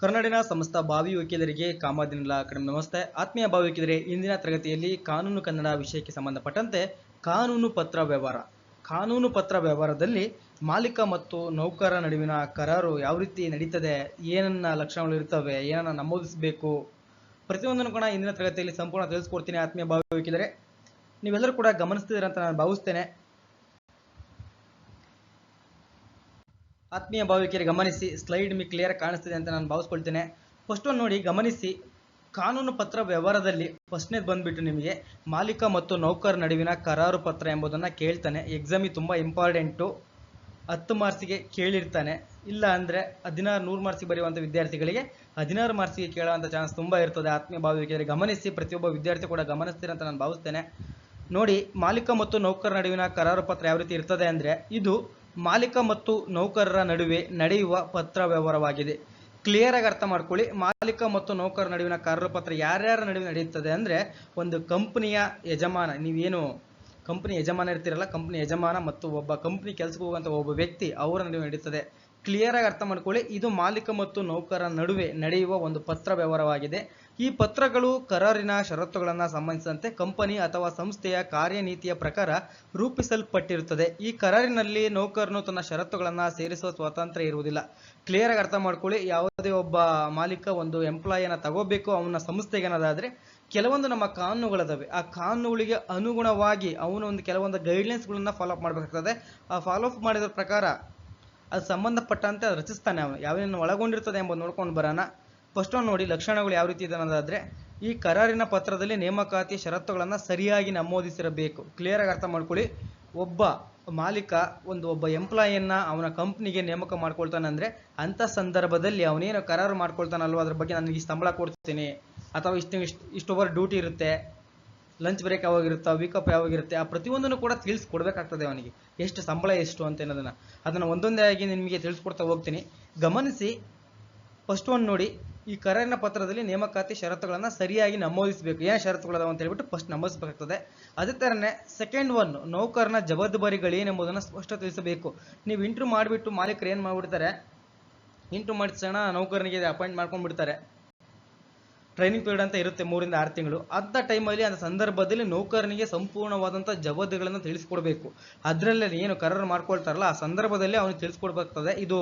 ಕರ್ನಾಡಿನ ಸಮಸ್ತ ಭಾವಿ ವಕೀಲರಿಗೆ ಕಾಮಾದಿನಲ ಕಡಿಮೆ. ನಮಸ್ತೆ. ಆತ್ಮೀಯ ಭಾವಿ ವಕೀಲರೇ, ಇಂದಿನ ತರಗತಿಯಲ್ಲಿ ಕಾನೂನು ಕನ್ನಡ ವಿಷಯಕ್ಕೆ ಸಂಬಂಧಪಟ್ಟಂತೆ ಕಾನೂನು ಪತ್ರ ವ್ಯವಹಾರ. ಕಾನೂನು ಪತ್ರ ವ್ಯವಹಾರದಲ್ಲಿ ಮಾಲೀಕ ಮತ್ತು ನೌಕರ ನಡುವಿನ ಕರಾರು ಯಾವ ರೀತಿ ನಡೀತದೆ? ಏನನ್ನ ಲಕ್ಷಣಗಳು ಇರ್ತವೆ? ಏನನ್ನ ನಮೂದಿಸಬೇಕು? ಪ್ರತಿಯೊಂದನ್ನು ಕೂಡ ಇಂದಿನ ತರಗತಿಯಲ್ಲಿ ಸಂಪೂರ್ಣ ತಿಳಿಸ್ಕೊಡ್ತೀನಿ ಆತ್ಮೀಯ ಭಾವಿ ವಕೀಲರೆ. ನೀವೆಲ್ಲರೂ ಕೂಡ ಗಮನಿಸ್ತಿದ್ದೀರ ಅಂತ ನಾನು ಭಾವಿಸ್ತೇನೆ. ಆತ್ಮೀಯ ಭಾವಿಕರಿಗೆ ಗಮನಿಸಿ ಸ್ಲೈಡ್ ಮಿ ಕ್ಲಿಯರ್ ಕಾಣಿಸ್ತಿದೆ ಅಂತ ನಾನು ಭಾವಿಸ್ಕೊಳ್ತೇನೆ. ಫಸ್ಟ್ ಒಂದು ನೋಡಿ, ಗಮನಿಸಿ, ಕಾನೂನು ಪತ್ರ ವ್ಯವಹಾರದಲ್ಲಿ ಫಸ್ಟ್ನೇದು ಬಂದ್ಬಿಟ್ಟು ನಿಮಗೆ ಮಾಲೀಕ ಮತ್ತು ನೌಕರ ನಡುವಿನ ಕರಾರು ಪತ್ರ ಎಂಬುದನ್ನು ಕೇಳ್ತಾನೆ. ಎಕ್ಸಾಮಿಗೆ ತುಂಬ ಇಂಪಾರ್ಟೆಂಟು ಹತ್ತು ಮಾರ್ಕ್ಸಿಗೆ ಕೇಳಿರ್ತಾನೆ. ಇಲ್ಲ ಅಂದರೆ ಹದಿನಾರು, ನೂರು ಮಾರ್ಕ್ಸಿಗೆ ಬರೆಯುವಂಥ ವಿದ್ಯಾರ್ಥಿಗಳಿಗೆ ಹದಿನಾರು ಮಾರ್ಕ್ಸಿಗೆ ಕೇಳುವಂಥ ಚಾನ್ಸ್ ತುಂಬ ಇರ್ತದೆ. ಆತ್ಮೀಯ ಭಾವಿಕರಿಗೆ ಗಮನಿಸಿ, ಪ್ರತಿಯೊಬ್ಬ ವಿದ್ಯಾರ್ಥಿ ಕೂಡ ಗಮನಿಸ್ತೀರ ಅಂತ ನಾನು ಭಾವಿಸ್ತೇನೆ. ನೋಡಿ, ಮಾಲೀಕ ಮತ್ತು ನೌಕರ ನಡುವಿನ ಕರಾರು ಪತ್ರ ಯಾವ ರೀತಿ ಇರ್ತದೆ ಅಂದರೆ, ಇದು ಮಾಲೀಕ ಮತ್ತು ನೌಕರರ ನಡುವೆ ನಡೆಯುವ ಪತ್ರ ವ್ಯವಹಾರವಾಗಿದೆ. ಕ್ಲಿಯರ್ ಆಗಿ ಅರ್ಥ ಮಾಡ್ಕೊಳ್ಳಿ. ಮಾಲೀಕ ಮತ್ತು ನೌಕರ ನಡುವಿನ ಕಾರ್ಯಪತ್ರ ಪತ್ರ ಯಾರ್ಯಾರ ನಡುವೆ ನಡೆಯುತ್ತದೆ ಅಂದರೆ ಒಂದು ಕಂಪನಿಯ ಯಜಮಾನ, ನೀವೇನು ಕಂಪನಿ ಯಜಮಾನ ಇರ್ತೀರಲ್ಲ, ಕಂಪನಿ ಯಜಮಾನ ಮತ್ತು ಒಬ್ಬ ಕಂಪನಿ ಕೆಲಸಕ್ಕೆ ಹೋಗುವಂಥ ಒಬ್ಬ ವ್ಯಕ್ತಿ ಅವರ ನಡುವೆ ನಡೀತದೆ ಕ್ಲಿಯರ್ ಆಗಿ ಅರ್ಥ ಮಾಡ್ಕೊಳ್ಳಿ. ಇದು ಮಾಲೀಕ ಮತ್ತು ನೌಕರರ ನಡುವೆ ನಡೆಯುವ ಒಂದು ಪತ್ರ ವ್ಯವಹಾರವಾಗಿದೆ. ಈ ಪತ್ರಗಳು ಕರಾರಿನ ಷರತ್ತುಗಳನ್ನು ಸಂಬಂಧಿಸಿದಂತೆ ಕಂಪನಿ ಅಥವಾ ಸಂಸ್ಥೆಯ ಕಾರ್ಯನೀತಿಯ ಪ್ರಕಾರ ರೂಪಿಸಲ್ಪಟ್ಟಿರುತ್ತದೆ. ಈ ಕರಾರಿನಲ್ಲಿ ನೌಕರನು ತನ್ನ ಷರತ್ತುಗಳನ್ನು ಸೇರಿಸುವ ಸ್ವಾತಂತ್ರ್ಯ ಇರುವುದಿಲ್ಲ. ಕ್ಲಿಯರ್ ಆಗಿ ಅರ್ಥ ಮಾಡ್ಕೊಳ್ಳಿ, ಯಾವುದೇ ಒಬ್ಬ ಮಾಲೀಕ ಒಂದು ಎಂಪ್ಲಾಯಿಯನ್ನು ತಗೋಬೇಕು ಅವನ ಸಂಸ್ಥೆಗೆ ಅನ್ನೋದಾದ್ರೆ ಕೆಲವೊಂದು ನಮ್ಮ ಕಾನೂನುಗಳಿದಾವೆ. ಆ ಕಾನೂನುಗಳಿಗೆ ಅನುಗುಣವಾಗಿ ಅವನು ಒಂದು ಕೆಲವೊಂದು ಗೈಡ್ಲೈನ್ಸ್ಗಳನ್ನ ಫಾಲೋ ಅಪ್ ಮಾಡಬೇಕಾಗ್ತದೆ. ಆ ಫಾಲೋಅಪ್ ಮಾಡಿದ ಪ್ರಕಾರ ಅದು ಸಂಬಂಧಪಟ್ಟಂತೆ ಅದು ರಚಿಸ್ತಾನೆ ಅವನು. ಯಾವೇನು ಒಳಗೊಂಡಿರ್ತದೆ ಎಂಬುದು ನೋಡ್ಕೊಂಡು ಬರೋಣ. ಫಸ್ಟ್ ನೋಡಿ, ಲಕ್ಷಣಗಳು ಯಾವ ರೀತಿ ಇದೆ ಅನ್ನೋದಾದ್ರೆ, ಈ ಕರಾರಿನ ಪತ್ರದಲ್ಲಿ ನೇಮಕಾತಿ ಷರತ್ತುಗಳನ್ನು ಸರಿಯಾಗಿ ನಮೂದಿಸಿರಬೇಕು. ಕ್ಲಿಯರ್ ಆಗಿ ಅರ್ಥ ಮಾಡ್ಕೊಳ್ಳಿ. ಒಬ್ಬ ಮಾಲೀಕ, ಒಂದು ಒಬ್ಬ ಎಂಪ್ಲಾಯಿಯನ್ನ ಅವನ ಕಂಪ್ನಿಗೆ ನೇಮಕ ಮಾಡ್ಕೊಳ್ತಾನೆ ಅಂದ್ರೆ, ಅಂತ ಸಂದರ್ಭದಲ್ಲಿ ಅವನೇನು ಕರಾರು ಮಾಡ್ಕೊಳ್ತಾನಲ್ವ ಅದ್ರ ಬಗ್ಗೆ ನನಗೆ ಇಷ್ಟು ಸಂಬಳ ಕೊಡ್ತೀನಿ, ಅಥವಾ ಇಷ್ಟು ಇಷ್ಟು ಇಷ್ಟು ಓವರ್ ಡ್ಯೂಟಿ ಇರುತ್ತೆ ಲಂಚ್ ಬ್ರೇಕ್ ಯಾವಾಗಿರುತ್ತೆ ವೀಕಪ್ ಯಾವಾಗಿರುತ್ತೆ ಆ ಪ್ರತಿಯೊಂದನ್ನು ಕೂಡ ತಿಳಿಸ್ಕೊಡ್ಬೇಕಾಗ್ತದೆ ಅವನಿಗೆ. ಎಷ್ಟು ಸಂಬಳ ಎಷ್ಟು ಅಂತ ಅನ್ನೋದನ್ನ. ಅದನ್ನು ಒಂದೊಂದೇ ಆಗಿ ನಿಮಗೆ ತಿಳಿಸ್ಕೊಡ್ತಾ ಹೋಗ್ತೀನಿ. ಗಮನಿಸಿ ಫಸ್ಟ್ ಒನ್ ನೋಡಿ ಈ ಕರಾರಿನ ಪತ್ರದಲ್ಲಿ ನೇಮಕಾತಿ ಷರತ್ತುಗಳನ್ನು ಸರಿಯಾಗಿ ನಮೂದಿಸಬೇಕು. ಏನು ಷರತ್ತುಗಳದಾವ ಅಂತ ಹೇಳ್ಬಿಟ್ಟು ಫಸ್ಟ್ ನಮೂದಿಸಬೇಕಾಗ್ತದೆ. ಅದೇ ಥರನೇ ಸೆಕೆಂಡ್ ಒನ್ ನೌಕರನ ಜವಾಬ್ದಾರಿಗಳೇನೆಂಬುದನ್ನು ಸ್ಪಷ್ಟ ತಿಳಿಸಬೇಕು. ನೀವು ಇಂಟ್ರೂ ಮಾಡಿಬಿಟ್ಟು ಮಾಲೀಕರು ಏನು ಮಾಡಿಬಿಡ್ತಾರೆ? ಇಂಟ್ರೂ ತಕ್ಷಣ ನೌಕರನಿಗೆ ಅಪಾಯಿಂಟ್ ಮಾಡ್ಕೊಂಡ್ಬಿಡ್ತಾರೆ. ಟ್ರೈನಿಂಗ್ ಪೀರಿಯಡ್ ಅಂತ ಇರುತ್ತೆ ಮೂರಿಂದ ಆರು ತಿಂಗಳು. ಅಂಥ ಟೈಮಲ್ಲಿ ಅಂತ ಸಂದರ್ಭದಲ್ಲಿ ನೌಕರನಿಗೆ ಸಂಪೂರ್ಣವಾದಂಥ ಜವಾಬ್ದಾರಿಗಳನ್ನು ತಿಳಿಸ್ಕೊಡ್ಬೇಕು. ಅದರಲ್ಲೇ ಏನು ಕರಾರು ಮಾಡ್ಕೊಳ್ತಾರಲ್ಲ, ಆ ಸಂದರ್ಭದಲ್ಲಿ ಅವನಿಗೆ ತಿಳಿಸ್ಕೊಡ್ಬೇಕಾಗ್ತದೆ. ಇದು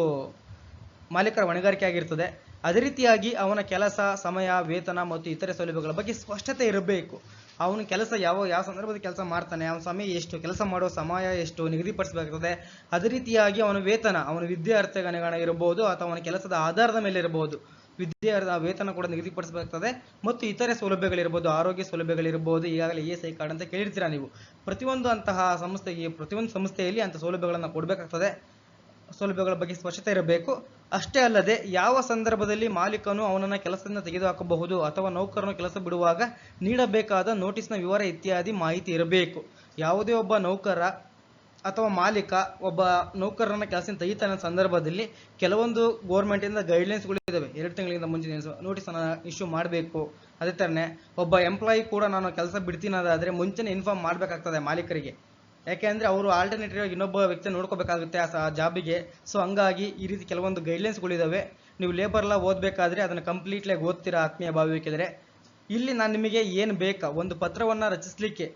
ಮಾಲೀಕರ ಹೊಣೆಗಾರಿಕೆ ಆಗಿರ್ತದೆ. ಅದೇ ರೀತಿಯಾಗಿ ಅವನ ಕೆಲಸ, ಸಮಯ, ವೇತನ ಮತ್ತು ಇತರೆ ಸೌಲಭ್ಯಗಳ ಬಗ್ಗೆ ಸ್ಪಷ್ಟತೆ ಇರಬೇಕು. ಅವನ ಕೆಲಸ ಯಾವ ಯಾವ ಸಂದರ್ಭದಲ್ಲಿ ಕೆಲಸ ಮಾಡ್ತಾನೆ, ಅವನ ಸಮಯ ಎಷ್ಟು, ಕೆಲಸ ಮಾಡೋ ಸಮಯ ಎಷ್ಟು, ನಿಗದಿಪಡಿಸಬೇಕಾಗ್ತದೆ. ಅದೇ ರೀತಿಯಾಗಿ ಅವನ ವೇತನ, ಅವನ ವಿದ್ಯಾರ್ಥಿ ಗಣಗಣ ಇರಬಹುದು ಅಥವಾ ಅವನ ಕೆಲಸದ ಆಧಾರದ ಮೇಲೆ ಇರಬಹುದು. ವಿದ್ಯಾರ್ಥಿ ವೇತನ ಕೂಡ ನಿಗದಿಪಡಿಸಬೇಕಾಗ್ತದೆ ಮತ್ತು ಇತರೆ ಸೌಲಭ್ಯಗಳಿರ್ಬೋದು ಆರೋಗ್ಯ ಸೌಲಭ್ಯಗಳಿರ್ಬೋದು ಈಗಾಗಲೇ ಎ ಎಸ್ ಐ ಕಾರ್ಡ್ ಅಂತ ಕೇಳಿರ್ತೀರಾ ನೀವು? ಪ್ರತಿಯೊಂದು ಅಂತಹ ಸಂಸ್ಥೆಗೆ, ಪ್ರತಿಯೊಂದು ಸಂಸ್ಥೆಯಲ್ಲಿ ಅಂತ ಸೌಲಭ್ಯಗಳನ್ನು ಕೊಡಬೇಕಾಗ್ತದೆ. ಸೌಲಭ್ಯಗಳ ಬಗ್ಗೆ ಸ್ಪಷ್ಟತೆ ಇರಬೇಕು. ಅಷ್ಟೇ ಅಲ್ಲದೆ ಯಾವ ಸಂದರ್ಭದಲ್ಲಿ ಮಾಲೀಕನು ಅವನನ್ನು ಕೆಲಸದಿಂದ ತೆಗೆದುಹಾಕಬಹುದು ಅಥವಾ ನೌಕರನು ಕೆಲಸ ಬಿಡುವಾಗ ನೀಡಬೇಕಾದ ನೋಟಿಸ್ನ ವಿವರ ಇತ್ಯಾದಿ ಮಾಹಿತಿ ಇರಬೇಕು. ಯಾವುದೇ ಒಬ್ಬ ನೌಕರ ಅಥವಾ ಮಾಲೀಕ ಒಬ್ಬ ನೌಕರನ ಕೆಲಸದಿಂದ ತೆಗಿತಾನ ಸಂದರ್ಭದಲ್ಲಿ ಕೆಲವೊಂದು ಗೋರ್ಮೆಂಟಿಂದ ಗೈಡ್ಲೈನ್ಸ್ಗಳು ಇದಾವೆ. ಎರಡು ತಿಂಗಳಿಂದ ಮುಂಚೆ ನೋಟಿಸನ್ನು ಇಶ್ಯೂ ಮಾಡಬೇಕು. ಅದೇ ಥರನೇ ಒಬ್ಬ ಎಂಪ್ಲಾಯಿ ಕೂಡ ನಾನು ಕೆಲಸ ಬಿಡ್ತೀನದಾದರೆ ಮುಂಚೆನೇ ಇನ್ಫಾರ್ಮ್ ಮಾಡಬೇಕಾಗ್ತದೆ ಮಾಲೀಕರಿಗೆ. ಯಾಕೆಂದ್ರೆ ಅವರು ಆಲ್ಟರ್ನೇಟಿವ್ ಇನ್ನೊಬ್ಬ ವ್ಯಕ್ತಿ ನೋಡ್ಕೋಬೇಕಾಗುತ್ತೆ ಆ ಜಾಬಿಗೆ ಸೊ ಹಂಗಾಗಿ ಈ ರೀತಿ ಕೆಲವೊಂದು ಗೈಡ್ಲೈನ್ಸ್ಗಳಿದ್ದಾವೆ ನೀವು ಲೇಬರ್ ಎಲ್ಲ ಓದಬೇಕಾದ್ರೆ ಅದನ್ನು ಕಂಪ್ಲೀಟ್ಲಿ ಓದ್ತೀರಾ ಆತ್ಮೀಯ ಭಾವಿಕೆದರೆ ಇಲ್ಲಿ ನಾನು ನಿಮಗೆ ಏನು ಬೇಕಾ? ಒಂದು ಪತ್ರವನ್ನು ರಚಿಸಲಿಕ್ಕೆ.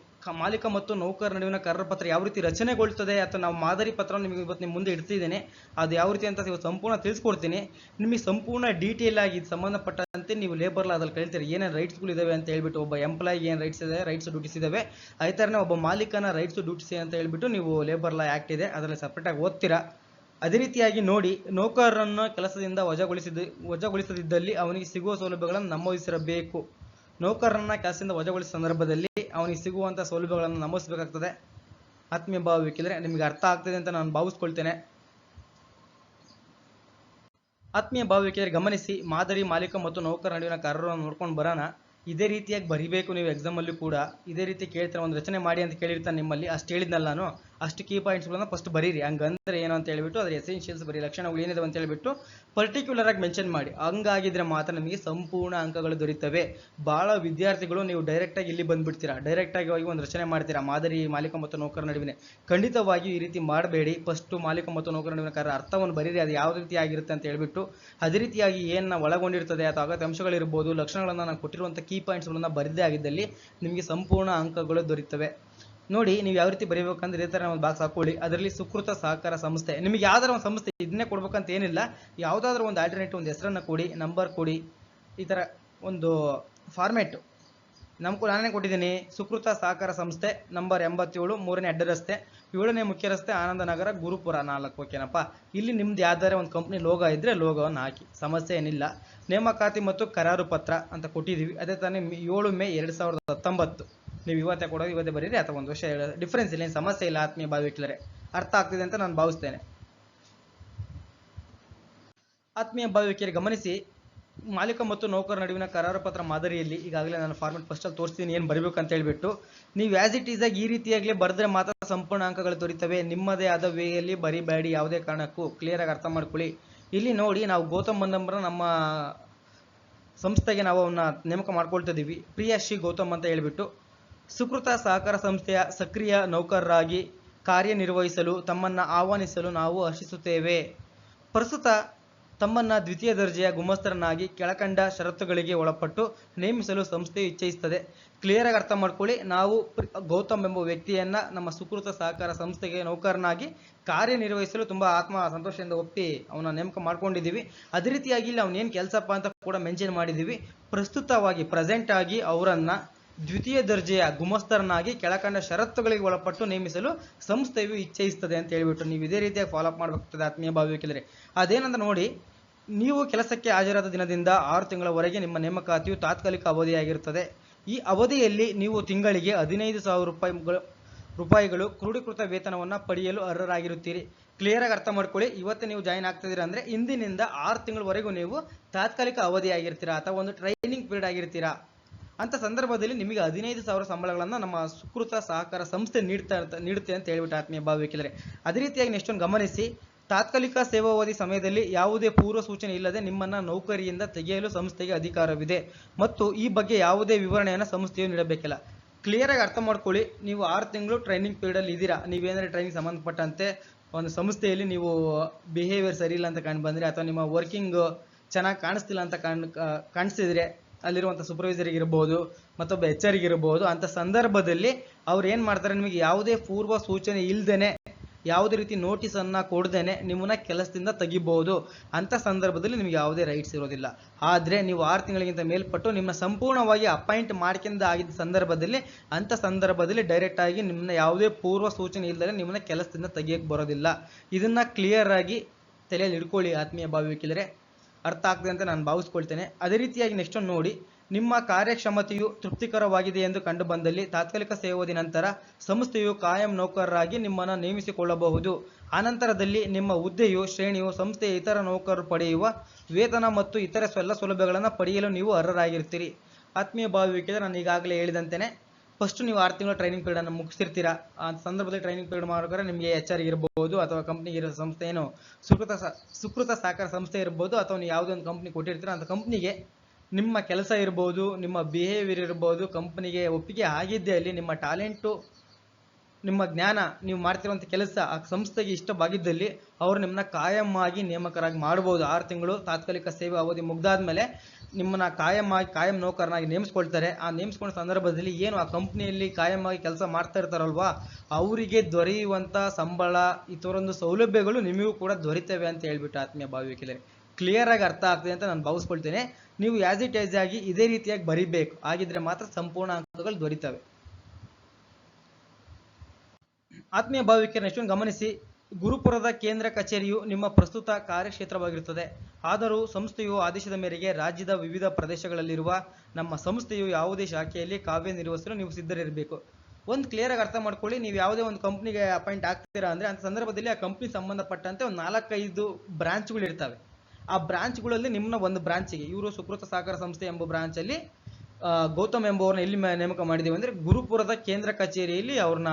ಮಾಲೀಕ ಮತ್ತು ನೌಕರ ನಡುವಿನ ಕರಾರು ಪತ್ರ ಯಾವ ರೀತಿ ರಚನೆಗೊಳ್ತದೆ ಅಥವಾ ನಾವು ಮಾದರಿ ಪತ್ರ ನಿಮಗೆ ಇವತ್ತು ನಿಮ್ಮ ಮುಂದೆ ಇಡ್ತಿದ್ದೇನೆ, ಅದು ಯಾವ ರೀತಿ ಅಂತ ಇವತ್ತು ಸಂಪೂರ್ಣ ತಿಳಿಸ್ಕೊಡ್ತೀನಿ. ನಿಮಗೆ ಸಂಪೂರ್ಣ ಡೀಟೇಲ್ ಆಗಿ ಸಂಬಂಧಪಟ್ಟಂತೆ ನೀವು ಲೇಬರ್ ಅದ್ರಲ್ಲಿ ಕಳಿತೀರಿ ಏನೇನು ರೈಟ್ಸ್ಗಳು ಇದಾವೆ ಅಂತ ಹೇಳ್ಬಿಟ್ಟು ಒಬ್ಬ ಎಂಪ್ಲಾಯಿಗೆ ಏನು ರೈಟ್ಸ್ ಇದೆ ರೈಟ್ಸ್ ಡ್ಯೂಟೀಸ್ ಇದಾವೆ. ಅದೇ ಥರನೇ ಒಬ್ಬ ಮಾಲೀಕನ ರೈಟ್ಸ್ ಡ್ಯೂಟೀಸ್ ಅಂತ ಹೇಳ್ಬಿಟ್ಟು ನೀವು ಲೇಬರ್ ಲಾ ಆ್ಯಕ್ಟ್ ಇದೆ, ಅದರಲ್ಲಿ ಸಪ್ರೇಟಾಗಿ ಓದ್ತೀರಾ. ಅದೇ ರೀತಿಯಾಗಿ ನೋಡಿ, ನೌಕರರನ್ನು ಕೆಲಸದಿಂದ ವಜಾಗೊಳಿಸಿದ ವಜಾಗೊಳಿಸದಿದ್ದಲ್ಲಿ ಅವನಿಗೆ ಸಿಗುವ ಸೌಲಭ್ಯಗಳನ್ನು ನಮೂದಿಸಿರಬೇಕು. ನೌಕರರನ್ನ ಕೆಲಸದಿಂದ ವಜಾಗೊಳಿಸಿದ ಸಂದರ್ಭದಲ್ಲಿ ಅವನಿಗೆ ಸಿಗುವಂಥ ಸೌಲಭ್ಯಗಳನ್ನು ನಮೂದಿಸಬೇಕಾಗ್ತದೆ. ಆತ್ಮೀಯ ಭಾವ ಬೇಕಿದ್ರೆ ನಿಮಗೆ ಅರ್ಥ ಆಗ್ತದೆ ಅಂತ ನಾನು ಭಾವಿಸ್ಕೊಳ್ತೇನೆ. ಆತ್ಮೀಯ ಭಾವ ವಕೀಲರೆ ಗಮನಿಸಿ, ಮಾದರಿ, ಮಾಲೀಕ ಮತ್ತು ನೌಕರ ನಡುವಿನ ಕರಾರನ್ನು ನೋಡ್ಕೊಂಡು ಬರೋಣ. ಇದೇ ರೀತಿಯಾಗಿ ಬರಿಬೇಕು ನೀವು ಎಕ್ಸಾಮಲ್ಲಿ ಕೂಡ. ಇದೇ ರೀತಿ ಕೇಳ್ತಾರೆ, ಒಂದು ರಚನೆ ಮಾಡಿ ಅಂತ ಕೇಳಿರ್ತಾನೆ ನಿಮ್ಮಲ್ಲಿ. ಅಷ್ಟು ಹೇಳಿದ್ನಲ್ಲ ನಾನು. ಅಷ್ಟು ಕೀ ಪಾಯಿಂಟ್ಸ್ಗಳನ್ನ ಫಸ್ಟ್ ಬರೀರಿ. ಹಂಗಂದ್ರೆ ಏನು ಅಂತ ಹೇಳ್ಬಿಟ್ಟು ಅದ್ರ ಎಸೆನ್ಷಿಯಲ್ಸ್ ಬರೀ ಲಕ್ಷಣಗಳು ಏನಿದೆ ಅಂತ ಹೇಳ್ಬಿಟ್ಟು ಪರ್ಟಿಕ್ಯುಲರ್ ಆಗಿ ಮೆನ್ಷನ್ ಮಾಡಿ. ಹಂಗಾಗಿದ್ರೆ ಮಾತ್ರ ನಿಮಗೆ ಸಂಪೂರ್ಣ ಅಂಕಗಳು ದೊರೀತವೆ. ಬಹಳ ವಿದ್ಯಾರ್ಥಿಗಳು ನೀವು ಡೈರೆಕ್ಟ್ ಆಗಿ ಇಲ್ಲಿ ಬಂದ್ಬಿಡ್ತೀರಾ. ಡೈರೆಕ್ಟ್ ಆಗಿ ಹೋಗಿ ಒಂದು ರಚನೆ ಮಾಡ್ತೀರಾ. ಮಾದರಿ, ಮಾಲೀಕ ಮತ್ತು ನೌಕರ ನಡುವಿನ. ಖಂಡಿತವಾಗಿ ಈ ರೀತಿ ಮಾಡಬೇಡಿ. ಫಸ್ಟ್ ಮಾಲೀಕ ಮತ್ತು ನೌಕರ ನಡುವಿನ ಕಾರ್ಯ ಅರ್ಥವನ್ನು ಬರೀರಿ. ಅದು ಯಾವ ರೀತಿ ಆಗಿರುತ್ತೆ ಅಂತ ಹೇಳ್ಬಿಟ್ಟು ಅದೇ ರೀತಿಯಾಗಿ ಏನ ಒಳಗೊಂಡಿರ್ತದೆ ಅಥವಾ ಅಗತ್ಯ ಅಂಶಗಳಿರ್ಬೋದು, ಲಕ್ಷಣಗಳನ್ನು ನಾನು ಕೊಟ್ಟಿರುವಂಥ ಕೀ ಪಾಯಿಂಟ್ಸ್ಗಳನ್ನು ಬರೆದೇ ಆಗಿದ್ದಲ್ಲಿ ನಿಮಗೆ ಸಂಪೂರ್ಣ ಅಂಕಗಳು ದೊರೀತವೆ. ನೋಡಿ, ನೀವು ಯಾವ ರೀತಿ ಬರೀಬೇಕಂದ್ರೆ ಇದೇ ಥರ ಒಂದು ಬಾಕ್ಸ್ ಹಾಕೊಳ್ಳಿ. ಅದರಲ್ಲಿ ಸುಕೃತ ಸಹಕಾರ ಸಂಸ್ಥೆ. ನಿಮಗೆ ಯಾವ್ದಾರ ಒಂದು ಸಂಸ್ಥೆ ಇದನ್ನೇ ಕೊಡ್ಬೇಕಂತ ಏನಿಲ್ಲ. ಯಾವುದಾದ್ರೂ ಒಂದು ಆಲ್ಟರ್ನೇಟಿವ್ ಒಂದು ಹೆಸರನ್ನು ಕೊಡಿ ನಂಬರ್ ಕೊಡಿ. ಈ ಥರ ಒಂದು ಫಾರ್ಮೇಟ್ ನಮ್ಗೂ ನಾನೇ ಕೊಟ್ಟಿದ್ದೀನಿ. ಸುಕೃತ ಸಹಕಾರ ಸಂಸ್ಥೆ ನಂಬರ್ ಎಂಬತ್ತೇಳು, ಮೂರನೇ ಅಡ್ಡ ರಸ್ತೆ, ಏಳನೇ ಮುಖ್ಯ ರಸ್ತೆ, ಆನಂದನಗರ, ಗುರುಪುರ ನಾಲ್ಕು ಓಕೆನಪ್ಪ ಇಲ್ಲಿ ನಿಮ್ದು ಯಾವ್ದಾರ ಒಂದು ಕಂಪ್ನಿ ಲೋಗೋ ಇದ್ದರೆ ಲೋಗೋವನ್ನು ಹಾಕಿ. ಸಮಸ್ಯೆ ಏನಿಲ್ಲ. ನೇಮಕಾತಿ ಮತ್ತು ಕರಾರು ಪತ್ರ ಅಂತ ಕೊಟ್ಟಿದ್ದೀವಿ. ಅದೇ ತಾನೇ ಏಳು ಮೇ ಎರಡು ಸಾವಿರದ ಹತ್ತೊಂಬತ್ತು. ನೀವು ಇವತ್ತೇ ಕೊಡೋದು, ಇವತ್ತೇ ಬರೀರಿ, ಅಥವಾ ಒಂದು ವರ್ಷ ಡಿಫ್ರೆನ್ಸ್ ಇಲ್ಲ ಸಮಸ್ಯೆ ಇಲ್ಲ, ಆತ್ಮೀಯ ಭಾವಿಕ್ಲರೆ ಅರ್ಥ ಆಗ್ತಿದೆ ಅಂತ ನಾನು ಭಾವಿಸ್ತೇನೆ. ಆತ್ಮೀಯ ಭಾವಿಕೆಯರು ಗಮನಿಸಿ, ಮಾಲೀಕ ಮತ್ತು ನೌಕರ ನಡುವಿನ ಕರಾರು ಪತ್ರ ಮಾದರಿಯಲ್ಲಿ ಈಗಾಗಲೇ ನಾನು ಫಾರ್ಮೆಟ್ ಫಸ್ಟಲ್ಲಿ ತೋರಿಸ್ತೀನಿ, ಏನು ಬರಬೇಕು ಅಂತ ಹೇಳ್ಬಿಟ್ಟು, ನೀವು ಆ್ಯಸ್ ಇಟ್ ಈಸ್ ಆಗಿ ಈ ರೀತಿಯಾಗಲೇ ಬರೆದ್ರೆ ಮಾತ್ರ ಸಂಪೂರ್ಣ ಅಂಕಗಳು ದೊರೀತವೆ. ನಿಮ್ಮದೇ ಆದ ವೇಯಲ್ಲಿ ಬರಿಬೇಡಿ, ಯಾವುದೇ ಕಾರಣಕ್ಕೂ. ಕ್ಲಿಯರಾಗಿ ಅರ್ಥ ಮಾಡ್ಕೊಳ್ಳಿ. ಇಲ್ಲಿ ನೋಡಿ, ನಾವು ಗೌತಮ್ ಬಂದಂಬರ ನಮ್ಮ ಸಂಸ್ಥೆಗೆ ನಾವು ಅವನ್ನ ನೇಮಕ ಮಾಡ್ಕೊಳ್ತಾ ಪ್ರಿಯ ಶ್ರೀ ಗೌತಮ್ ಅಂತ ಹೇಳ್ಬಿಟ್ಟು. ಸುಕೃತ ಸಹಕಾರ ಸಂಸ್ಥೆಯ ಸಕ್ರಿಯ ನೌಕರರಾಗಿ ಕಾರ್ಯನಿರ್ವಹಿಸಲು ತಮ್ಮನ್ನ ಆಹ್ವಾನಿಸಲು ನಾವು ಹರ್ಷಿಸುತ್ತೇವೆ. ಪ್ರಸ್ತುತ ತಮ್ಮನ್ನ ದ್ವಿತೀಯ ದರ್ಜೆಯ ಗುಮಸ್ತರನ್ನಾಗಿ ಕೆಳಕಂಡ ಷರತ್ತುಗಳಿಗೆ ಒಳಪಟ್ಟು ನೇಮಿಸಲು ಸಂಸ್ಥೆ ಇಚ್ಛಯಿಸುತ್ತದೆ ಕ್ಲಿಯರ್ ಆಗಿ ಅರ್ಥ ಮಾಡ್ಕೊಳ್ಳಿ, ನಾವು ಗೌತಮ್ ಎಂಬ ವ್ಯಕ್ತಿಯನ್ನ ನಮ್ಮ ಸುಕೃತ ಸಹಕಾರ ಸಂಸ್ಥೆಗೆ ನೌಕರನಾಗಿ ಕಾರ್ಯನಿರ್ವಹಿಸಲು ತುಂಬಾ ಆತ್ಮ ಸಂತೋಷದಿಂದ ಒಪ್ಪಿ ಅವನ ನೇಮಕ ಮಾಡ್ಕೊಂಡಿದ್ದೀವಿ. ಅದೇ ರೀತಿಯಾಗಿ ಇಲ್ಲಿ ಅವ್ನೇನು ಕೆಲಸಪ್ಪ ಅಂತ ಕೂಡ ಮೆನ್ಷನ್ ಮಾಡಿದ್ದೀವಿ. ಪ್ರಸ್ತುತವಾಗಿ ಪ್ರೆಸೆಂಟ್ ಆಗಿ ಅವರನ್ನ ದ್ವಿತೀಯ ದರ್ಜೆಯ ಗುಮಸ್ತರನ್ನಾಗಿ ಕೆಳಕಂಡ ಷರತ್ತುಗಳಿಗೆ ಒಳಪಟ್ಟು ನೇಮಿಸಲು ಸಂಸ್ಥೆಯು ಇಚ್ಛಿಸುತ್ತದೆ ಅಂತ ಹೇಳ್ಬಿಟ್ಟು ನೀವು ಇದೇ ರೀತಿಯಾಗಿ ಫಾಲೋಅಪ್ ಮಾಡಬೇಕಾಗ್ತದೆ ಆತ್ಮೀಯ ಭಾವಿಕೆದರೆ ಅದೇನಂತ ನೋಡಿ, ನೀವು ಕೆಲಸಕ್ಕೆ ಹಾಜರಾದ ದಿನದಿಂದ ಆರು ತಿಂಗಳವರೆಗೆ ನಿಮ್ಮ ನೇಮಕಾತಿಯು ತಾತ್ಕಾಲಿಕ ಅವಧಿಯಾಗಿರುತ್ತದೆ. ಈ ಅವಧಿಯಲ್ಲಿ ನೀವು ತಿಂಗಳಿಗೆ ಹದಿನೈದು ಸಾವಿರ ರೂಪಾಯಿಗಳು ರೂಪಾಯಿಗಳು ಕ್ರೋಢೀಕೃತ ವೇತನವನ್ನು ಪಡೆಯಲು ಅರ್ಹರಾಗಿರುತ್ತೀರಿ. ಕ್ಲಿಯರ್ ಆಗಿ ಅರ್ಥ ಮಾಡ್ಕೊಳ್ಳಿ. ಇವತ್ತು ನೀವು ಜಾಯಿನ್ ಆಗ್ತಿದ್ದೀರಾ ಅಂದರೆ ಇಂದಿನಿಂದ ಆರು ತಿಂಗಳವರೆಗೂ ನೀವು ತಾತ್ಕಾಲಿಕ ಅವಧಿಯಾಗಿರ್ತೀರಾ ಅಥವಾ ಒಂದು ಟ್ರೈನಿಂಗ್ ಪೀರಿಯಡ್ ಆಗಿರ್ತೀರಾ? ಅಂತ ಸಂದರ್ಭದಲ್ಲಿ ನಿಮಗೆ ಹದಿನೈದು ಸಾವಿರ ಸಂಬಳಗಳನ್ನ ನಮ್ಮ ಸುಕೃತ ಸಹಕಾರ ಸಂಸ್ಥೆ ನೀಡ್ತಾ ಇರ್ತ, ನೀಡುತ್ತೆ ಅಂತ ಹೇಳ್ಬಿಟ್ಟು ಆತ್ಮೀಯ ಭಾವಿಕಿದರೆ ಅದೇ ರೀತಿಯಾಗಿ ನೆಕ್ಸ್ಟೊಂದು ಗಮನಿಸಿ, ತಾತ್ಕಾಲಿಕ ಸೇವಾವಧಿ ಸಮಯದಲ್ಲಿ ಯಾವುದೇ ಪೂರ್ವ ಸೂಚನೆ ಇಲ್ಲದೆ ನಿಮ್ಮನ್ನ ನೌಕರಿಯಿಂದ ತೆಗೆಯಲು ಸಂಸ್ಥೆಗೆ ಅಧಿಕಾರವಿದೆ. ಮತ್ತು ಈ ಬಗ್ಗೆ ಯಾವುದೇ ವಿವರಣೆಯನ್ನು ಸಂಸ್ಥೆಯು ನೀಡಬೇಕಿಲ್ಲ. ಕ್ಲಿಯರ್ ಆಗಿ ಅರ್ಥ ಮಾಡ್ಕೊಳ್ಳಿ, ನೀವು ಆರು ತಿಂಗಳು ಟ್ರೈನಿಂಗ್ ಪೀರಿಯಡ್ ಅಲ್ಲಿ ಇದ್ದೀರಾ. ನೀವೇನಾದ್ರೆ ಟ್ರೈನಿಂಗ್ ಸಂಬಂಧಪಟ್ಟಂತೆ ಒಂದು ಸಂಸ್ಥೆಯಲ್ಲಿ ನೀವು ಬಿಹೇವಿಯರ್ ಸರಿ ಇಲ್ಲ ಅಂತ ಕಂಡು ಬಂದ್ರೆ, ಅಥವಾ ನಿಮ್ಮ ವರ್ಕಿಂಗ್ ಚೆನ್ನಾಗಿ ಕಾಣಿಸ್ತಿಲ್ಲ ಅಂತ ಕಾಣ್ ಕಾ- ಕಾಣಿಸ್ತಿದ್ರೆ ಅಲ್ಲಿರುವಂಥ ಸೂಪರ್ವೈಸರಿಗೆ ಇರ್ಬೋದು ಮತ್ತೊಬ್ಬ ಎಚ್ ಇರ್ಬೋದು ಅಂತ ಸಂದರ್ಭದಲ್ಲಿ ಅವ್ರು ಏನು ಮಾಡ್ತಾರೆ, ನಿಮಗೆ ಯಾವುದೇ ಪೂರ್ವ ಸೂಚನೆ ಇಲ್ಲದೇ ಯಾವುದೇ ರೀತಿ ನೋಟಿಸನ್ನು ಕೊಡ್ದೇ ನಿಮ್ಮನ್ನ ಕೆಲಸದಿಂದ ತೆಗಿಬಹುದು ಅಂಥ ಸಂದರ್ಭದಲ್ಲಿ ನಿಮಗೆ ಯಾವುದೇ ರೈಟ್ಸ್ ಇರೋದಿಲ್ಲ. ಆದರೆ ನೀವು ಆರು ತಿಂಗಳಿಗಿಂತ ಮೇಲ್ಪಟ್ಟು ನಿಮ್ಮ ಸಂಪೂರ್ಣವಾಗಿ ಅಪಾಯಿಂಟ್ ಮಾಡ್ಕೊಂಡ ಆಗಿದ್ದ ಸಂದರ್ಭದಲ್ಲಿ ಅಂಥ ಸಂದರ್ಭದಲ್ಲಿ ಡೈರೆಕ್ಟ್ ಆಗಿ ನಿಮ್ಮನ್ನ ಯಾವುದೇ ಪೂರ್ವ ಸೂಚನೆ ಇಲ್ಲದೆ ನಿಮ್ಮನ್ನ ಕೆಲಸದಿಂದ ತೆಗಿಯಕ್ಕೆ ಬರೋದಿಲ್ಲ. ಇದನ್ನು ಕ್ಲಿಯರ್ ಆಗಿ ತಲೆಯಲ್ಲಿ ಇಟ್ಕೊಳ್ಳಿ ಆತ್ಮೀಯ ಭಾವಿಕಿದರೆ ಅರ್ಥ ಆಗ್ತದೆ ಅಂತ ನಾನು ಭಾವಿಸ್ಕೊಳ್ತೇನೆ. ಅದೇ ರೀತಿಯಾಗಿ ನೆಕ್ಸ್ಟ್ ನೋಡಿ, ನಿಮ್ಮ ಕಾರ್ಯಕ್ಷಮತೆಯು ತೃಪ್ತಿಕರವಾಗಿದೆ ಎಂದು ಕಂಡು ಬಂದಲ್ಲಿ ತಾತ್ಕಾಲಿಕ ಸೇವಾದಿ ನಂತರ ಸಂಸ್ಥೆಯು ಕಾಯಂ ನೌಕರರಾಗಿ ನಿಮ್ಮನ್ನು ನೇಮಿಸಿಕೊಳ್ಳಬಹುದು. ಆನಂತರದಲ್ಲಿ ನಿಮ್ಮ ಹುದ್ದೆಯು, ಶ್ರೇಣಿಯು ಸಂಸ್ಥೆಯ ಇತರ ನೌಕರರು ಪಡೆಯುವ ವೇತನ ಮತ್ತು ಇತರ ಎಲ್ಲ ಸೌಲಭ್ಯಗಳನ್ನು ಪಡೆಯಲು ನೀವು ಅರ್ಹರಾಗಿರ್ತೀರಿ ಆತ್ಮೀಯ ಭಾವಿಕೆ ನಾನು ಈಗಾಗಲೇ ಹೇಳಿದಂತೆಯೇ ಫಸ್ಟ್ ನೀವು ಆರು ತಿಂಗಳ ಟ್ರೈನಿಂಗ್ ಪೀರಿಯಡ್ ಅನ್ನು ಮುಗಿಸಿರ್ತೀರಾ ಆ ಸಂದರ್ಭದಲ್ಲಿ ಟ್ರೈನಿಂಗ್ ಪೀರಿಯಡ್ ಮಾಡಿದ್ರೆ ನಿಮಗೆ ಎಚ್ ಆರ್ ಇರ್ಬೋದು ಅಥವಾ ಕಂಪ್ನಿಗೆ ಇರೋ ಸಂಸ್ಥೆ ಏನು ಸುಕೃತ ಸುಕೃತ ಸಹಕಾರ ಸಂಸ್ಥೆ ಇರ್ಬೋದು ಅಥವಾ ನೀವು ಯಾವುದೋ ಒಂದು ಕಂಪ್ನಿ ಕೊಟ್ಟಿರ್ತೀರ ಅಂತ ಕಂಪ್ನಿಗೆ ನಿಮ್ಮ ಕೆಲಸ ಇರ್ಬೋದು, ನಿಮ್ಮ ಬಿಹೇವಿಯರ್ ಇರ್ಬೋದು ಕಂಪ್ನಿಗೆ ಒಪ್ಪಿಗೆ ಆಗಿದ್ದೇ ಅಲ್ಲಿ ನಿಮ್ಮ ಟ್ಯಾಲೆಂಟು ನಿಮ್ಮ ಜ್ಞಾನ, ನೀವು ಮಾಡ್ತಿರುವಂಥ ಕೆಲಸ ಆ ಸಂಸ್ಥೆಗೆ ಇಷ್ಟವಾಗಿದ್ದಲ್ಲಿ ಅವರು ನಿಮ್ಮನ್ನ ಕಾಯಂ ಆಗಿ ನೇಮಕರಾಗಿ ಮಾಡ್ಬೋದು. ಆರು ತಿಂಗಳು ತಾತ್ಕಾಲಿಕ ಸೇವೆ ಅವಧಿ ಮುಗ್ದಾದ್ಮೇಲೆ ನಿಮ್ಮನ್ನ ಕಾಯಂ ಆಗಿ ಕಾಯಂ ನೌಕರನಾಗಿ ನೇಮಿಸ್ಕೊಳ್ತಾರೆ. ಆ ನೇಮಿಸ್ಕೊಂಡ ಸಂದರ್ಭದಲ್ಲಿ ಏನು ಆ ಕಂಪ್ನಿಯಲ್ಲಿ ಕಾಯಂ ಆಗಿ ಕೆಲಸ ಮಾಡ್ತಾ ಇರ್ತಾರಲ್ವಾ, ಅವರಿಗೆ ದೊರೆಯುವಂಥ ಸಂಬಳ ಈ ಥರೊಂದು ಸೌಲಭ್ಯಗಳು ನಿಮಗೂ ಕೂಡ ದೊರೀತವೆ ಅಂತ ಹೇಳ್ಬಿಟ್ಟು ಆತ್ಮೀಯ ಭಾವಿಕೆಲೆ ಕ್ಲಿಯರ್ ಆಗಿ ಅರ್ಥ ಆಗ್ತದೆ ಅಂತ ನಾನು ಭಾವಿಸ್ಕೊಳ್ತೇನೆ. ನೀವು ಆ್ಯಸ್ ಇಟ್ ಆಗಿ ಇದೇ ರೀತಿಯಾಗಿ ಬರಿಬೇಕು. ಆಗಿದ್ರೆ ಮಾತ್ರ ಸಂಪೂರ್ಣ ಅಂಕಗಳು ದೊರೀತವೆ. ಆತ್ಮೀಯ ಭಾವಿಕೆ ನೆಕ್ಸ್ಟ್ ಗಮನಿಸಿ, ಗುರುಪುರದ ಕೇಂದ್ರ ಕಚೇರಿಯು ನಿಮ್ಮ ಪ್ರಸ್ತುತ ಕಾರ್ಯಕ್ಷೇತ್ರವಾಗಿರುತ್ತದೆ. ಆದರೂ ಸಂಸ್ಥೆಯು ಆದೇಶದ ಮೇರೆಗೆ ರಾಜ್ಯದ ವಿವಿಧ ಪ್ರದೇಶಗಳಲ್ಲಿರುವ ನಮ್ಮ ಸಂಸ್ಥೆಯು ಯಾವುದೇ ಶಾಖೆಯಲ್ಲಿ ಕಾರ್ಯನಿರ್ವಹಿಸಲು ನೀವು ಸಿದ್ಧರಿರಬೇಕು. ಒಂದು ಕ್ಲಿಯರ್ ಆಗಿ ಅರ್ಥ ಮಾಡ್ಕೊಳ್ಳಿ, ನೀವು ಯಾವುದೇ ಒಂದು ಕಂಪ್ನಿಗೆ ಅಪಾಯಿಂಟ್ ಆಗ್ತೀರಾ ಅಂದ್ರೆ ಅಂಥ ಸಂದರ್ಭದಲ್ಲಿ ಆ ಕಂಪ್ನಿ ಸಂಬಂಧಪಟ್ಟಂತೆ ಒಂದು ನಾಲ್ಕೈದು ಬ್ರಾಂಚ್ಗಳು ಇರ್ತವೆ. ಆ ಬ್ರಾಂಚ್ಗಳಲ್ಲಿ ನಿಮ್ಮನ್ನ ಒಂದು ಬ್ರಾಂಚಿಗೆ ಇವರು ಸುಕೃತ ಸಹಕಾರ ಸಂಸ್ಥೆ ಎಂಬ ಬ್ರಾಂಚಲ್ಲಿ ಗೌತಮ್ ಎಂಬುವರನ್ನ ಎಲ್ಲಿ ನೇಮಕ ಮಾಡಿದ್ದೀವಿ ಅಂದ್ರೆ ಗುರುಪುರದ ಕೇಂದ್ರ ಕಚೇರಿಯಲ್ಲಿ ಅವ್ರನ್ನ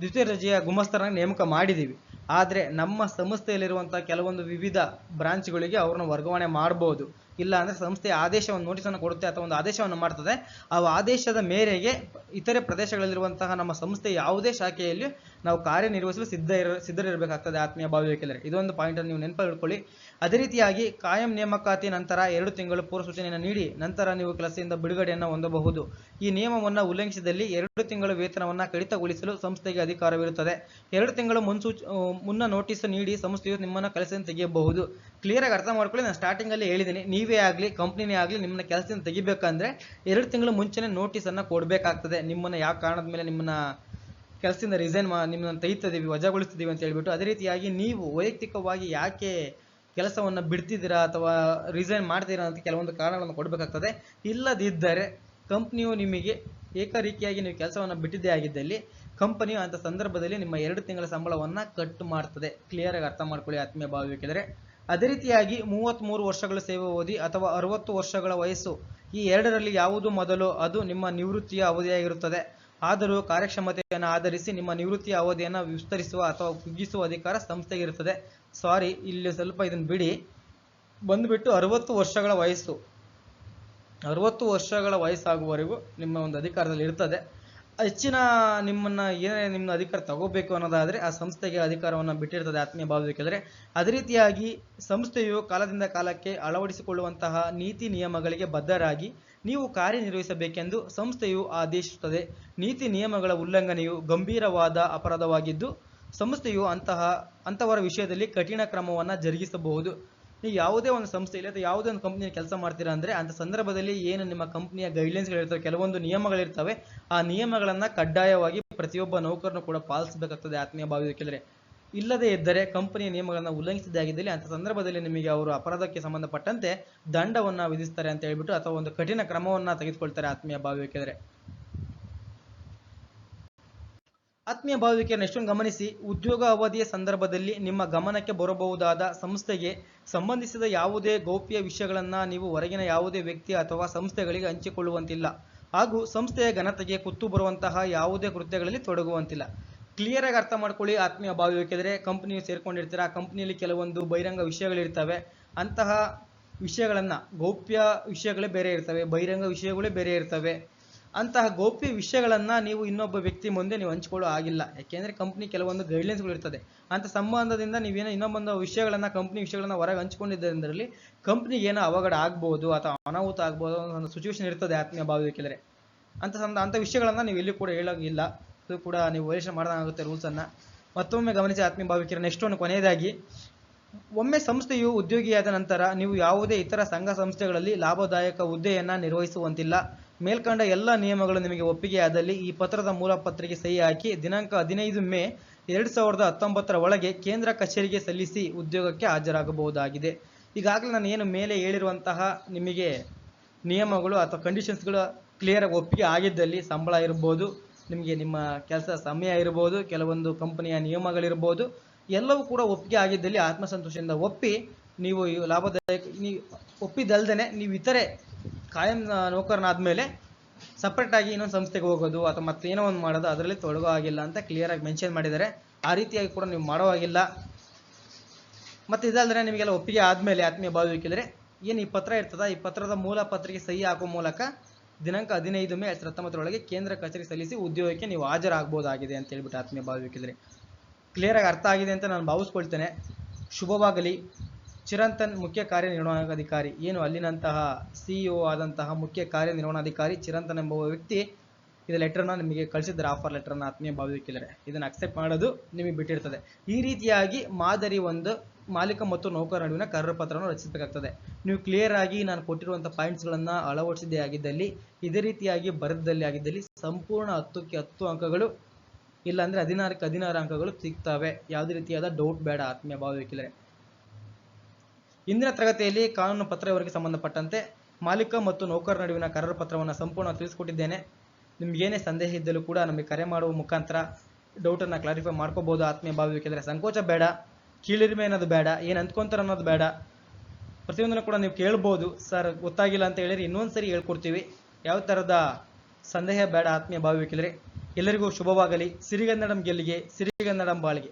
ದ್ವಿತೀಯ ದರ್ಜೆಯ ಗುಮಸ್ತರನ್ನು ನೇಮಕ ಮಾಡಿದ್ದೀವಿ. ಆದರೆ ನಮ್ಮ ಸಂಸ್ಥೆಯಲ್ಲಿರುವಂಥ ಕೆಲವೊಂದು ವಿವಿಧ ಬ್ರಾಂಚ್ಗಳಿಗೆ ಅವ್ರನ್ನ ವರ್ಗಾವಣೆ ಮಾಡ್ಬೋದು. ಇಲ್ಲ ಅಂದರೆ ಸಂಸ್ಥೆಯ ಆದೇಶವನ್ನು ನೋಟಿಸನ್ನು ಕೊಡುತ್ತೆ ಅಥವಾ ಒಂದು ಆದೇಶವನ್ನು ಮಾಡ್ತದೆ. ಆ ಆದೇಶದ ಮೇರೆಗೆ ಇತರೆ ಪ್ರದೇಶಗಳಲ್ಲಿರುವಂತಹ ನಮ್ಮ ಸಂಸ್ಥೆ ಯಾವುದೇ ಶಾಖೆಯಲ್ಲಿ ನಾವು ಕಾರ್ಯನಿರ್ವಹಿಸಲು ಸಿದ್ಧ ಇರ, ಸಿದ್ಧರಿರಬೇಕಾಗ್ತದೆ ಆತ್ಮೀಯ ಭಾವವಿಕೆಲ್ಲರೆ ಇದೊಂದು ಪಾಯಿಂಟನ್ನು ನೀವು ನೆನಪಲ್ಲಿ ಇಟ್ಕೊಳ್ಳಿ. ಅದೇ ರೀತಿಯಾಗಿ ಕಾಯಂ ನೇಮಕಾತಿ ನಂತರ ಎರಡು ತಿಂಗಳು ಪೂರ್ವ ಸೂಚನೆಯನ್ನು ನೀಡಿ ನಂತರ ನೀವು ಕೆಲಸದಿಂದ ಬಿಡುಗಡೆಯನ್ನು ಹೊಂದಬಹುದು. ಈ ನಿಯಮವನ್ನು ಉಲ್ಲಂಘಿಸಿದಲ್ಲಿ ಎರಡು ತಿಂಗಳು ವೇತನವನ್ನು ಕಡಿತಗೊಳಿಸಲು ಸಂಸ್ಥೆಗೆ ಅಧಿಕಾರವಿರುತ್ತದೆ. ಎರಡು ತಿಂಗಳು ಮುನ್ಸೂಚ ಮುನ್ನ ನೋಟಿಸ್ ನೀಡಿ ಸಂಸ್ಥೆಯು ನಿಮ್ಮನ್ನು ಕೆಲಸದಿಂದ ತೆಗೆಯಬಹುದು. ಕ್ಲಿಯರ್ ಆಗಿ ಅರ್ಥ ಮಾಡ್ಕೊಳ್ಳಿ, ನಾನು ಸ್ಟಾರ್ಟಿಂಗ್ ಅಲ್ಲಿ ಹೇಳಿದ್ದೀನಿ ನೀವೇ ಆಗಲಿ ಕಂಪ್ನಿನೇ ಆಗಲಿ ನಿಮ್ಮನ್ನ ಕೆಲಸದಿಂದ ತೆಗಿಬೇಕಂದ್ರೆ ಎರಡು ತಿಂಗಳು ಮುಂಚೆನೆ ನೋಟಿಸ್ ಅನ್ನ ಕೊಡಬೇಕಾಗ್ತದೆ. ನಿಮ್ಮನ್ನ ಯಾವ ಕಾರಣದ ಮೇಲೆ ನಿಮ್ಮನ್ನ ಕೆಲಸದಿಂದ ರಿಸೈನ್ ಮಾ, ನಿಮ್ಮನ್ನು ತೆಗಿತದೀವಿ ವಜಾಗೊಳಿಸ್ತಿದ್ದೀವಿ ಅಂತ ಹೇಳ್ಬಿಟ್ಟು. ಅದೇ ರೀತಿಯಾಗಿ ನೀವು ವೈಯಕ್ತಿಕವಾಗಿ ಯಾಕೆ ಕೆಲಸವನ್ನು ಬಿಡ್ತಿದ್ದೀರಾ ಅಥವಾ ರಿಸೈನ್ ಮಾಡ್ತೀರಾ ಅಂತ ಕೆಲವೊಂದು ಕಾರಣಗಳನ್ನು ಕೊಡಬೇಕಾಗ್ತದೆ. ಇಲ್ಲದಿದ್ದರೆ ಕಂಪ್ನಿಯು ನಿಮಗೆ ಏಕರೀತಿಯಾಗಿ ನೀವು ಕೆಲಸವನ್ನು ಬಿಟ್ಟಿದ್ದೇ ಆಗಿದ್ದಲ್ಲಿ ಕಂಪನಿಯು ಅಂಥ ಸಂದರ್ಭದಲ್ಲಿ ನಿಮ್ಮ ಎರಡು ತಿಂಗಳ ಸಂಬಳವನ್ನು ಕಟ್ ಮಾಡ್ತದೆ. ಕ್ಲಿಯರ್ ಆಗಿ ಅರ್ಥ ಮಾಡ್ಕೊಳ್ಳಿ ಆತ್ಮೀಯ ಭಾವಿಕೆಂದರೆ ಅದೇ ರೀತಿಯಾಗಿ ಮೂವತ್ತ್ಮೂರು ವರ್ಷಗಳ ಸೇವೆ ಓದಿ ಅಥವಾ ಅರವತ್ತು ವರ್ಷಗಳ ವಯಸ್ಸು ಈ ಎರಡರಲ್ಲಿ ಯಾವುದು ಮೊದಲು ಅದು ನಿಮ್ಮ ನಿವೃತ್ತಿಯ ಅವಧಿಯಾಗಿರುತ್ತದೆ. ಆದರೂ ಕಾರ್ಯಕ್ಷಮತೆಯನ್ನು ಆಧರಿಸಿ ನಿಮ್ಮ ನಿವೃತ್ತಿಯ ಅವಧಿಯನ್ನು ವಿಸ್ತರಿಸುವ ಅಥವಾ ಕುಗ್ಗಿಸುವ ಅಧಿಕಾರ ಸಂಸ್ಥೆಗಿರುತ್ತದೆ ಸಾರಿ, ಇಲ್ಲಿ ಸ್ವಲ್ಪ ಇದನ್ನು ಬಿಡಿ. ಬಂದುಬಿಟ್ಟು ಅರವತ್ತು ವರ್ಷಗಳ ವಯಸ್ಸು. ಅರವತ್ತು ವರ್ಷಗಳ ವಯಸ್ಸಾಗುವವರೆಗೂ ನಿಮ್ಮ ಒಂದು ಅಧಿಕಾರದಲ್ಲಿ ಇರ್ತದೆ. ಹೆಚ್ಚಿನ ನಿಮ್ಮನ್ನ ಏನೇ ನಿಮ್ಮ ಅಧಿಕಾರ ತಗೋಬೇಕು ಅನ್ನೋದಾದ್ರೆ ಆ ಸಂಸ್ಥೆಗೆ ಅಧಿಕಾರವನ್ನು ಬಿಟ್ಟಿರ್ತದೆ ಆತ್ಮೀಯ ಭಾವವಿಕೆಂದರೆ ಅದೇ ರೀತಿಯಾಗಿ ಸಂಸ್ಥೆಯು ಕಾಲದಿಂದ ಕಾಲಕ್ಕೆ ಅಳವಡಿಸಿಕೊಳ್ಳುವಂತಹ ನೀತಿ ನಿಯಮಗಳಿಗೆ ಬದ್ಧರಾಗಿ ನೀವು ಕಾರ್ಯನಿರ್ವಹಿಸಬೇಕೆಂದು ಸಂಸ್ಥೆಯು ಆದೇಶಿಸುತ್ತದೆ. ನೀತಿ ನಿಯಮಗಳ ಉಲ್ಲಂಘನೆಯು ಗಂಭೀರವಾದ ಅಪರಾಧವಾಗಿದ್ದು ಸಂಸ್ಥೆಯು ಅಂತಹ ಅಂತವರ ವಿಷಯದಲ್ಲಿ ಕಠಿಣ ಕ್ರಮವನ್ನು ಜರುಗಿಸಬಹುದು. ನೀವು ಯಾವುದೇ ಒಂದು ಸಂಸ್ಥೆಯಲ್ಲಿ ಅಥವಾ ಯಾವುದೇ ಒಂದು ಕಂಪ್ನಿಯಲ್ಲಿ ಕೆಲಸ ಮಾಡ್ತೀರಾ ಅಂದರೆ ಅಂಥ ಸಂದರ್ಭದಲ್ಲಿ ಏನು ನಿಮ್ಮ ಕಂಪ್ನಿಯ ಗೈಡ್ಲೈನ್ಸ್ಗಳಿರ್ತವೆ ಕೆಲವೊಂದು ನಿಯಮಗಳಿರ್ತವೆ, ಆ ನಿಯಮಗಳನ್ನು ಕಡ್ಡಾಯವಾಗಿ ಪ್ರತಿಯೊಬ್ಬ ನೌಕರನು ಕೂಡ ಪಾಲಿಸಬೇಕಾಗ್ತದೆ ಆತ್ಮೀಯ ಭಾವಿಕೆಂದರೆ ಇಲ್ಲದೇ ಇದ್ದರೆ ಕಂಪನಿಯ ನಿಯಮಗಳನ್ನು ಉಲ್ಲಂಘಿಸಿದಾಗಿದ್ದಲ್ಲಿ ಅಂಥ ಸಂದರ್ಭದಲ್ಲಿ ನಿಮಗೆ ಅವರು ಅಪರಾಧಕ್ಕೆ ಸಂಬಂಧಪಟ್ಟಂತೆ ದಂಡವನ್ನು ವಿಧಿಸ್ತಾರೆ ಅಂತ ಹೇಳ್ಬಿಟ್ಟು ಅಥವಾ ಒಂದು ಕಠಿಣ ಕ್ರಮವನ್ನು ತೆಗೆದುಕೊಳ್ತಾರೆ ಆತ್ಮೀಯ ಭಾವಿಕೆಂದರೆ ಆತ್ಮೀಯ ಭಾವಿಕೆಯನ್ನು ಎಷ್ಟೊಂದು ಗಮನಿಸಿ ಉದ್ಯೋಗ ಅವಧಿಯ ಸಂದರ್ಭದಲ್ಲಿ ನಿಮ್ಮ ಗಮನಕ್ಕೆ ಬರಬಹುದಾದ ಸಂಸ್ಥೆಗೆ ಸಂಬಂಧಿಸಿದ ಯಾವುದೇ ಗೌಪ್ಯ ವಿಷಯಗಳನ್ನು ನೀವು ಹೊರಗಿನ ಯಾವುದೇ ವ್ಯಕ್ತಿ ಅಥವಾ ಸಂಸ್ಥೆಗಳಿಗೆ ಹಂಚಿಕೊಳ್ಳುವಂತಿಲ್ಲ. ಹಾಗೂ ಸಂಸ್ಥೆಯ ಘನತೆಗೆ ಕುತ್ತು ಬರುವಂತಹ ಯಾವುದೇ ಕೃತ್ಯಗಳಲ್ಲಿ ತೊಡಗುವಂತಿಲ್ಲ. ಕ್ಲಿಯರ್ ಆಗಿ ಅರ್ಥ ಮಾಡ್ಕೊಳ್ಳಿ ಆತ್ಮೀಯ ಭಾವಿಕೆಂದರೆ, ಕಂಪ್ನಿಯು ಸೇರ್ಕೊಂಡಿರ್ತೀರ ಆ ಕಂಪ್ನಿಯಲ್ಲಿ ಕೆಲವೊಂದು ಬಹಿರಂಗ ವಿಷಯಗಳಿರ್ತವೆ. ಅಂತಹ ವಿಷಯಗಳನ್ನು ಗೌಪ್ಯ ವಿಷಯಗಳೇ ಬೇರೆ ಇರ್ತವೆ, ಬಹಿರಂಗ ವಿಷಯಗಳೇ ಬೇರೆ ಇರ್ತವೆ. ಅಂತಹ ಗೌಪ್ಯ ವಿಷಯಗಳನ್ನು ನೀವು ಇನ್ನೊಬ್ಬ ವ್ಯಕ್ತಿ ಮುಂದೆ ನೀವು ಹಂಚಿಕೊಳ್ಳೋ ಆಗಿಲ್ಲ ಯಾಕೆಂದರೆ ಕಂಪ್ನಿ ಕೆಲವೊಂದು ಗೈಡ್ಲೈನ್ಸ್ಗಳು ಇರ್ತದೆ. ಅಂತ ಸಂಬಂಧದಿಂದ ನೀವೇನೋ ಇನ್ನೊಂದು ವಿಷಯಗಳನ್ನು ಕಂಪ್ನಿ ವಿಷಯಗಳನ್ನು ಹೊರಗೆ ಹಂಚ್ಕೊಂಡಿದ್ದರಲ್ಲಿ ಕಂಪ್ನಿಗೆ ಏನೋ ಅವಘಡ ಆಗ್ಬೋದು ಅಥವಾ ಅನಾಹುತ ಆಗ್ಬೋದು ಒಂದು ಸಿಚುವೇಶನ್ ಇರ್ತದೆ ಆತ್ಮೀಯ ಭಾವಿಕೆಂದರೆ ಅಂತ ಸಂದ ಅಂಥ ವಿಷಯಗಳನ್ನು ನೀವು ಎಲ್ಲಿ ಕೂಡ ಹೇಳೋಂಗಿಲ್ಲ. ಇದು ಕೂಡ ನೀವು ವೈಲೇಷನ್ ಮಾಡೋದಾಗುತ್ತೆ ರೂಲ್ಸನ್ನು ಮತ್ತೊಮ್ಮೆ ಗಮನಿಸಿ ಆತ್ಮೀಯ ಭಾವಿಕರ ನೆಕ್ಸ್ಟ್ ಒಂದು ಕೊನೆಯದಾಗಿ, ಒಮ್ಮೆ ಸಂಸ್ಥೆಯು ಉದ್ಯೋಗಿಯಾದ ನಂತರ ನೀವು ಯಾವುದೇ ಇತರ ಸಂಘ ಸಂಸ್ಥೆಗಳಲ್ಲಿ ಲಾಭದಾಯಕ ಹುದ್ದೆಯನ್ನು ನಿರ್ವಹಿಸುವಂತಿಲ್ಲ. ಮೇಲ್ಕಂಡ ಎಲ್ಲ ನಿಯಮಗಳು ನಿಮಗೆ ಒಪ್ಪಿಗೆ ಆದಲ್ಲಿ ಈ ಪತ್ರದ ಮೂಲ ಪತ್ರಿಕೆ ಸಹಿ ಹಾಕಿ ದಿನಾಂಕ ಹದಿನೈದು ಮೇ ಎರಡು ಸಾವಿರದ ಹತ್ತೊಂಬತ್ತರ ಒಳಗೆ ಕೇಂದ್ರ ಕಚೇರಿಗೆ ಸಲ್ಲಿಸಿ ಉದ್ಯೋಗಕ್ಕೆ ಹಾಜರಾಗಬಹುದಾಗಿದೆ. ಈಗಾಗಲೇ ನಾನು ಏನು ಮೇಲೆ ಹೇಳಿರುವಂತಹ ನಿಮಗೆ ನಿಯಮಗಳು ಅಥವಾ ಕಂಡೀಷನ್ಸ್ಗಳು ಕ್ಲಿಯರ್ ಆಗಿ ಒಪ್ಪಿಗೆ ಆಗಿದ್ದಲ್ಲಿ ಸಂಬಳ ಇರ್ಬೋದು, ನಿಮಗೆ ನಿಮ್ಮ ಕೆಲಸ ಸಮಯ ಇರ್ಬೋದು, ಕೆಲವೊಂದು ಕಂಪನಿಯ ನಿಯಮಗಳಿರ್ಬೋದು, ಎಲ್ಲವೂ ಕೂಡ ಒಪ್ಪಿಗೆ ಆಗಿದ್ದಲ್ಲಿ ಆತ್ಮಸಂತೋಷದಿಂದ ಒಪ್ಪಿ ನೀವು ಲಾಭದಾಯಕ, ನೀವು ಒಪ್ಪಿದಲ್ದೇ ನೀವು ಇತರೆ ಕಾಯಂ ನೌಕರನಾದ್ಮೇಲೆ ಸಪ್ರೇಟ್ ಆಗಿ ಇನ್ನೊಂದು ಸಂಸ್ಥೆಗೆ ಹೋಗೋದು ಅಥವಾ ಮತ್ತೆ ಏನೋ ಒಂದು ಮಾಡೋದು, ಅದರಲ್ಲಿ ತೊಡಗೋ ಆಗಿಲ್ಲ ಅಂತ ಕ್ಲಿಯರ್ ಆಗಿ ಮೆನ್ಷನ್ ಮಾಡಿದ್ದಾರೆ. ಆ ರೀತಿಯಾಗಿ ಕೂಡ ನೀವು ಮಾಡೋ ಆಗಿಲ್ಲ ಮತ್ತೆ ಇದಲ್ದ್ರೆ ನಿಮಗೆಲ್ಲ ಒಪ್ಪಿಗೆ ಆದಮೇಲೆ ಆತ್ಮೀಯ ಭಾವಿಕೆಂದರೆ ಏನು ಈ ಪತ್ರ ಇರ್ತದ? ಈ ಪತ್ರದ ಮೂಲ ಪತ್ರಿಕೆ ಸಹಿ ಹಾಕುವ ಮೂಲಕ ದಿನಾಂಕ ಹದಿನೈದು ಮೇ ಎರಡು ಹತ್ತೊಂಬತ್ತರೊಳಗೆ ಕೇಂದ್ರ ಕಚೇರಿ ಸಲ್ಲಿಸಿ ಉದ್ಯೋಗಕ್ಕೆ ನೀವು ಹಾಜರಾಗಬಹುದಾಗಿದೆ ಅಂತ ಹೇಳ್ಬಿಟ್ಟು ಆತ್ಮೀಯ ಭಾವಿಕೆಂದರೆ ಕ್ಲಿಯರ್ ಆಗಿ ಅರ್ಥ ಆಗಿದೆ ಅಂತ ನಾನು ಭಾವಿಸ್ಕೊಳ್ತೇನೆ. ಶುಭವಾಗಲಿ. ಚಿರಂತನ್ ಮುಖ್ಯ ಕಾರ್ಯನಿರ್ವಹಣಾಧಿಕಾರಿ. ಏನು ಅಲ್ಲಿನಂತಹ ಸಿಇಒ ಆದಂತಹ ಮುಖ್ಯ ಕಾರ್ಯನಿರ್ವಹಣಾಧಿಕಾರಿ ಚಿರಂತನ್ ಎಂಬ ವ್ಯಕ್ತಿ ಇದು ಲೆಟರ್ನ ನಿಮಗೆ ಕಳಿಸಿದ್ದಾರೆ ಆಫರ್ ಲೆಟರ್ನ ಆತ್ಮೀಯ ಭಾವಿಕಿಲ್ಲರೆ ಇದನ್ನು ಅಕ್ಸೆಪ್ಟ್ ಮಾಡೋದು ನಿಮಗೆ ಬಿಟ್ಟಿರ್ತದೆ. ಈ ರೀತಿಯಾಗಿ ಮಾದರಿ ಒಂದು ಮಾಲೀಕ ಮತ್ತು ನೌಕರ ನಡುವಿನ ಕರಾರು ಪತ್ರವನ್ನು ರಚಿಸಬೇಕಾಗ್ತದೆ. ನೀವು ಕ್ಲಿಯರ್ ಆಗಿ ನಾನು ಕೊಟ್ಟಿರುವಂಥ ಪಾಯಿಂಟ್ಸ್ಗಳನ್ನು ಅಳವಡಿಸಿದ್ದೇ ಆಗಿದ್ದಲ್ಲಿ, ಇದೇ ರೀತಿಯಾಗಿ ಬರೆದಲ್ಲಿ ಆಗಿದ್ದಲ್ಲಿ ಸಂಪೂರ್ಣ ಹತ್ತಕ್ಕೆ ಹತ್ತು ಅಂಕಗಳು, ಇಲ್ಲಾಂದ್ರೆ ಹದಿನಾರಕ್ಕೆ ಹದಿನಾರು ಅಂಕಗಳು ಸಿಗ್ತವೆ. ಯಾವುದೇ ರೀತಿಯಾದ ಡೌಟ್ ಬೇಡ ಆತ್ಮೀಯ ಭಾವವಿಕೆಂದರೆ ಇಂದಿನ ತರಗತಿಯಲ್ಲಿ ಕಾನೂನು ಪತ್ರವರಿಗೆ ಸಂಬಂಧಪಟ್ಟಂತೆ ಮಾಲೀಕ ಮತ್ತು ನೌಕರ ನಡುವಿನ ಕರಾರು ಪತ್ರವನ್ನು ಸಂಪೂರ್ಣ ತಿಳಿಸ್ಕೊಟ್ಟಿದ್ದೇನೆ. ನಿಮ್ಗೇನೇ ಸಂದೇಹ ಇದ್ದರೂ ಕೂಡ ನಮಗೆ ಕರೆ ಮಾಡುವ ಮುಖಾಂತರ ಡೌಟನ್ನು ಕ್ಲಾರಿಫೈ ಮಾಡ್ಕೋಬೋದು. ಆತ್ಮೀಯ ಭಾವಿಕೆಂದರೆ ಸಂಕೋಚ ಬೇಡ, ಕೀಳಿರಿಮೆ ಅನ್ನೋದು ಬೇಡ, ಏನು ಅಂದ್ಕೊಂತಾರೆ ಅನ್ನೋದು ಬೇಡ. ಪ್ರತಿಯೊಂದನ್ನು ಕೂಡ ನೀವು ಕೇಳ್ಬೋದು. ಸರ್, ಗೊತ್ತಾಗಿಲ್ಲ ಅಂತ ಹೇಳಿರಿ ಇನ್ನೊಂದು ಸರಿ ಹೇಳ್ಕೊಡ್ತೀವಿ. ಯಾವ ಥರದ ಸಂದೇಹ ಬೇಡ ಆತ್ಮೀಯ ಭಾವಿಕೆಂದರೆ ಎಲ್ಲರಿಗೂ ಶುಭವಾಗಲಿ. ಸಿರಿಗನ್ನಡಂ ಗೆಲ್ಲಿಗೆ, ಸಿರಿಗನ್ನಡಂ ಬಾಳಿಗೆ.